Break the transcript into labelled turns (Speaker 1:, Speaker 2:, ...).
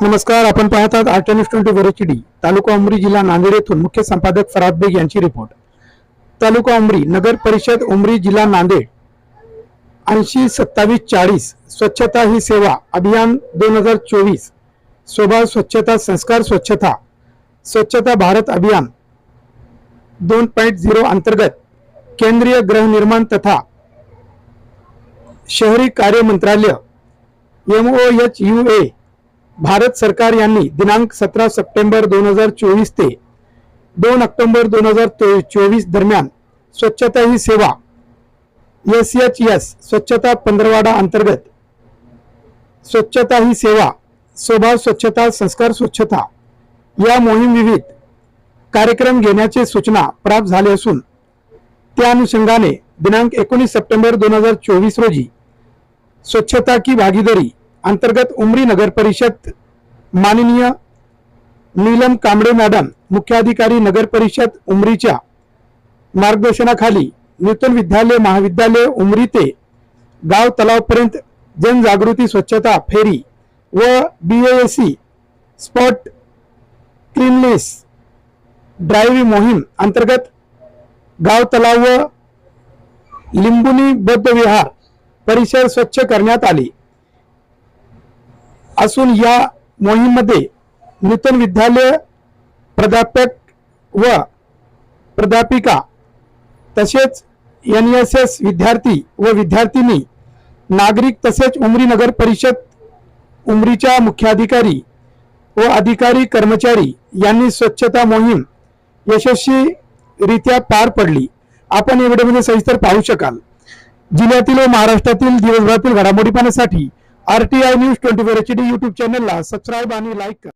Speaker 1: नमस्कार आपण पाहत आहात आर्ट न्यूज ट्वेंटी वर डी. तालुका उमरी जिल्हा नांदेड येथून मुख्य संपादक फराद बेग यांची रिपोर्ट. तालुका उमरी नगर परिषद उमरी जिल्हा नांदेड ऐंशी सत्तावीस चाळीस स्वच्छता ही सेवा अभियान दोन हजार चोवीस स्वभाव स्वच्छता संस्कार स्वच्छता स्वच्छता भारत अभियान दोन पॉईंट झिरो अंतर्गत केंद्रीय गृहनिर्माण तथा शहरी कार्य मंत्रालय M O H U A Bharat सरकार यांनी दिनांक सतरा सप्टेंबर दोन हजार चोवीस ते दोन ऑक्टोबर दोन हजार चोवीस दरम्यान स्वच्छता ही सेवा एस एच एस स्वच्छता पंधरवाडा अंतर्गत स्वच्छता ही सेवा स्वभाव स्वच्छता संस्कार स्वच्छता या मोहीम विविध कार्यक्रम घेण्याची सूचना प्राप्त झाली असून त्या अनुषंगाने दिनांक एकोणीस सप्टेंबर दोन हजार चोवीस रोजी स्वच्छता की भागीदारी अंतर्गत उमरी नगर परिषद माननीय नीलम कांबळे मॅडम मुख्याधिकारी नगर परिषद उमरीच्या मार्गदर्शनाखाली नूतन विद्यालय महाविद्यालय उमरी ते गाव तलावपर्यंत जनजागृती स्वच्छता फेरी व B C spot cleanness drive मोहीम अंतर्गत गाव तलाव व लिंबुनी बौद्ध विहार परिसर स्वच्छ करण्यात आली. असून या मोहीममध्ये नूतन विद्यालय प्राध्यापक व प्राध्यापिका तसेच एन एस एस विद्यार्थी व विद्यार्थिनी नागरिक तसेच उमरी नगर परिषद उमरीच्या मुख्याधिकारी व अधिकारी कर्मचारी यांनी स्वच्छता मोहीम यशस्वीरित्या पार पडली. आपण या व्हिडिओमध्ये सविस्तर पाहू शकाल. जिल्ह्यातील व महाराष्ट्रातील दिवसभरातील घडामोडी पाहण्यासाठी R T I news twenty four H D YouTube चॅनलला सबस्क्राईब आणि लाईक करा.